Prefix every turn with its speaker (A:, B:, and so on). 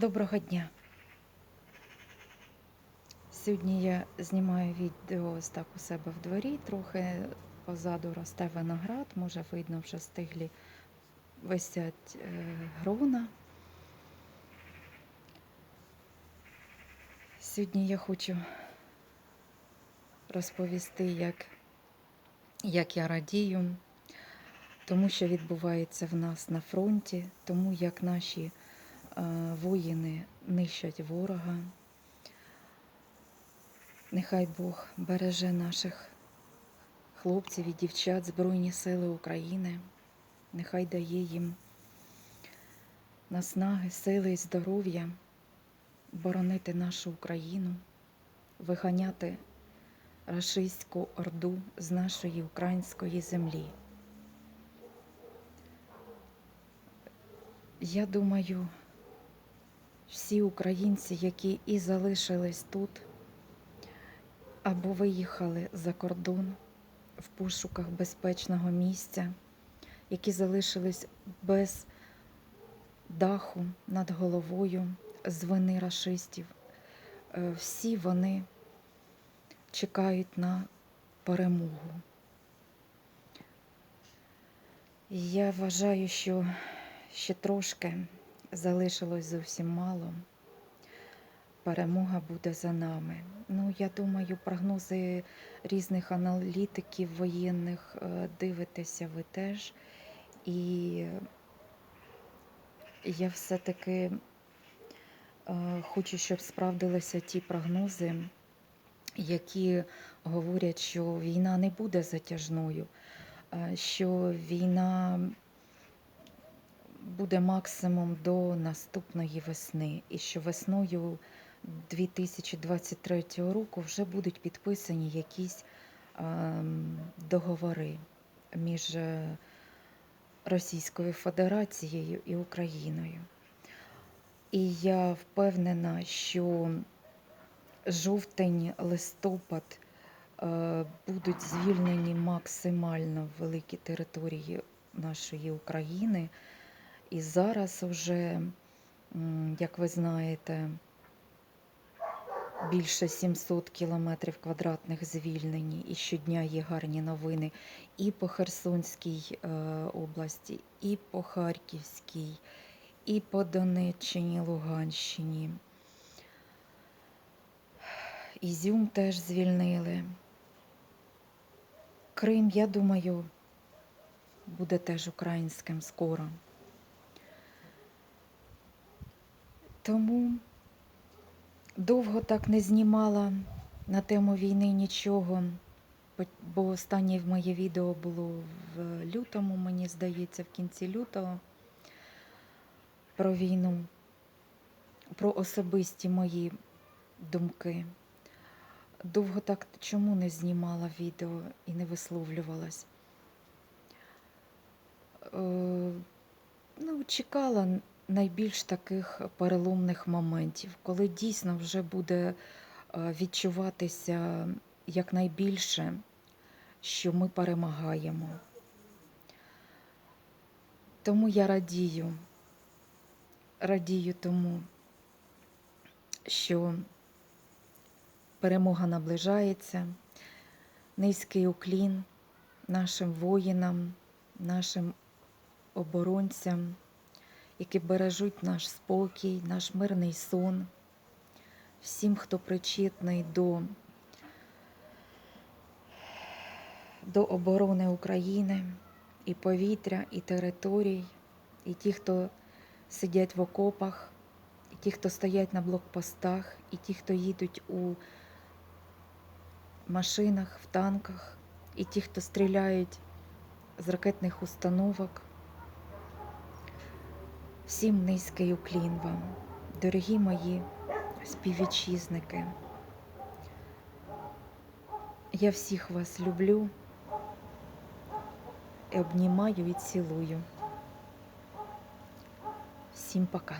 A: Доброго дня. Сьогодні я знімаю відео ось так у себе в дворі. Трохи позаду росте виноград, може видно, вже стиглі висять е, грона. Сьогодні я хочу розповісти, як, як я радію, тому що відбувається в нас на фронті, тому як наші воїни нищать ворога. Нехай Бог береже наших хлопців і дівчат Збройні Сили України. Нехай дає їм наснаги, сили і здоров'я боронити нашу Україну, виганяти рашистську орду з нашої української землі. Я думаю, всі українці, які і залишились тут, або виїхали за кордон в пошуках безпечного місця, які залишились без даху над головою з вини рашистів, е, всі вони чекають на перемогу. Я вважаю, що ще трошки залишилось зовсім мало. Перемога буде за нами. Ну, я думаю, прогнози різних аналітиків воєнних е, дивитеся ви теж. І я все-таки е, хочу, щоб справдилися ті прогнози, які говорять, що війна не буде затяжною, е, що війна буде максимум до наступної весни, і що весною 2023 року вже будуть підписані якісь ем, договори між е, Російською Федерацією і Україною. І я впевнена, що жовтень, листопад е, будуть звільнені максимально великі території нашої України. І зараз вже, як ви знаєте, більше 700 кілометрів квадратних звільнені, і щодня є гарні новини і по Херсонській е, області, і по Харківській, і по Донеччині, Луганщині. Ізюм теж звільнили. Крим, я думаю, буде теж українським скоро. Тому довго так не знімала на тему війни нічого, бо- останнє моє відео було в лютому, мені здається, в кінці лютого про війну, про особисті мої думки. Довго так чому не знімала відео і не висловлювалась? Е, ну, чекала найбільш таких переломних моментів, коли дійсно вже буде е, відчуватися якнайбільше, що ми перемагаємо. Тому я радію, радію тому, що перемога наближається, низький уклін нашим воїнам, нашим оборонцям, які бережуть наш спокій, наш мирний сон, всім, хто причетний до, до оборони України і повітря, і територій, і ті, хто сидять в окопах, і ті, хто стоять на блокпостах, і ті, хто їдуть у машинах, в танках, і ті, хто стріляють з ракетних установок. Всім низький уклін вам, дорогі мої співвітчизники. Я всіх вас люблю, обнімаю і цілую. Всім пока.